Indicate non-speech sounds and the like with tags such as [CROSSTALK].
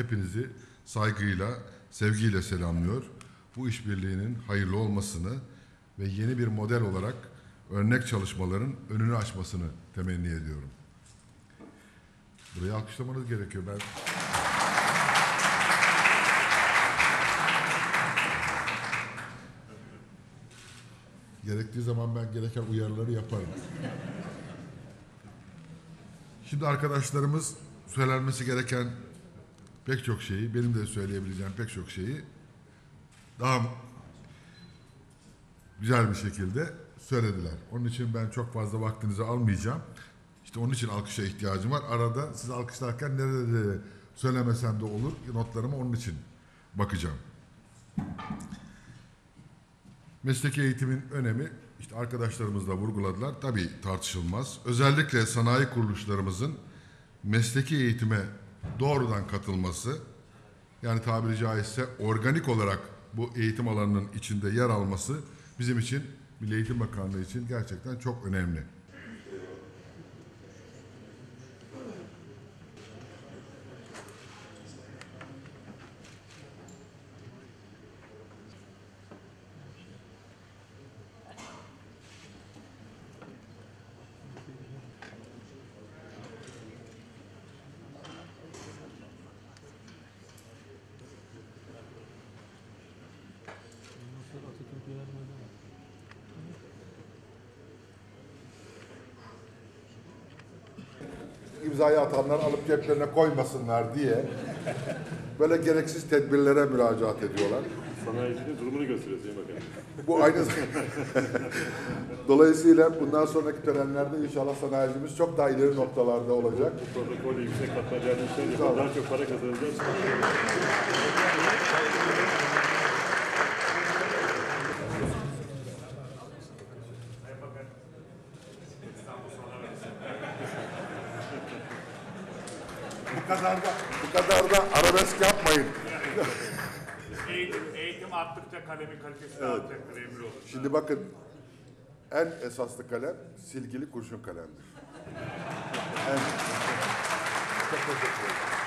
hepinizi saygıyla, sevgiyle selamlıyor. Bu işbirliğinin hayırlı olmasını ve yeni bir model olarak örnek çalışmaların önünü açmasını temenni ediyorum. Burayı alkışlamanız gerekiyor. Ben Gerektiği zaman ben gereken uyarıları yaparım. Şimdi arkadaşlarımız söylenmesi gereken pek çok şeyi, benim de söyleyebileceğim pek çok şeyi daha güzel bir şekilde söylediler. Onun için ben çok fazla vaktinizi almayacağım. İşte onun için alkışa ihtiyacım var. Arada siz alkışlarken nerede söylemesem de olur. Notlarıma onun için bakacağım. Mesleki eğitimin önemi işte arkadaşlarımız da vurguladılar. Tabii tartışılmaz. Özellikle sanayi kuruluşlarımızın mesleki eğitime doğrudan katılması yani tabiri caizse organik olarak bu eğitim alanının içinde yer alması bizim için Milli Eğitim Bakanlığı için gerçekten çok önemli. İmzayı atanlar alıp ceplerine koymasınlar diye böyle gereksiz tedbirlere müracaat ediyorlar. Sanayicinin durumunu gösteriyor Sayın. Bu aynı [LAUGHS] Dolayısıyla bundan sonraki törenlerde inşallah sanayicimiz çok daha ileri noktalarda olacak. Yüksek katma değerli işler yapıp daha çok para kazanacağız. Bu kadar da bu kadar da arabesk yapmayın. Eğitim, eğitim arttıkça kalemin kalitesi de artacaktır emin olun. Şimdi bakın en esaslı kalem silgili kurşun kalemdir. [LAUGHS] En... Çok teşekkür ederim.